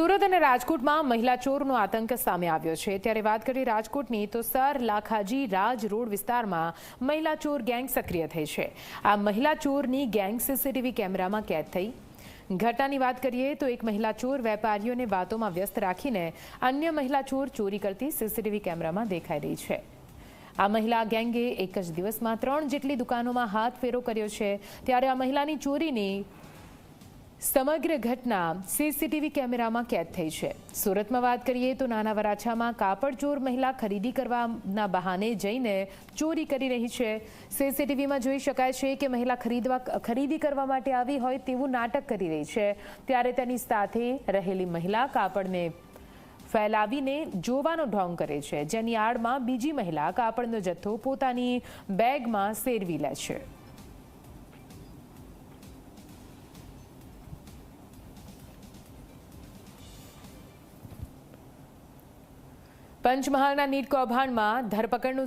સુરત અને રાજકોટમાં મહિલા ચોરનો આતંક સામે આવ્યો છે. ત્યારે વાત કરીએ રાજકોટની, તો સર લાખાજી રાજ રોડ વિસ્તારમાં મહિલા ચોર ગેંગ સક્રિય થઈ છે. આ મહિલા ચોરની ગેંગ સીસીટીવી કેમેરામાં કેદ થઈ. ઘટનાની વાત કરીએ, તો એક મહિલા ચોર વેપારીઓને વાતોમાં વ્યસ્ત રાખીને અન્ય મહિલા ચોર ચોરી કરતી સીસીટીવી કેમેરામાં દેખાઈ રહી છે. આ મહિલા ગેંગે એક જ દિવસમાં ત્રણ જેટલી દુકાનોમાં હાથ ફેરો કર્યો છે. ત્યારે આ મહિલાની ચોરીની સમગ્ર ઘટના સીસીટીવી કેમેરામાં કેદ થઈ છે. સુરતમાં વાત કરીએ તો નાના વરાછામાં કાપડચોર મહિલા ખરીદી કરવાના બહાને જઈને ચોરી કરી રહી છે. સીસીટીવીમાં જોઈ શકાય છે કે મહિલા ખરીદવા ખરીદી કરવા માટે આવી હોય તેવું નાટક કરી રહી છે. ત્યારે તેની સાથે રહેલી મહિલા કાપડને ફેલાવીને જોવાનો ઢોંગ કરે છે. જેની આડમાં બીજી મહિલા કાપડનો જથ્થો પોતાની બેગમાં સેરવી લે છે. પંચમહાલના નીટ કૌભાંડમાં ધરપકડનું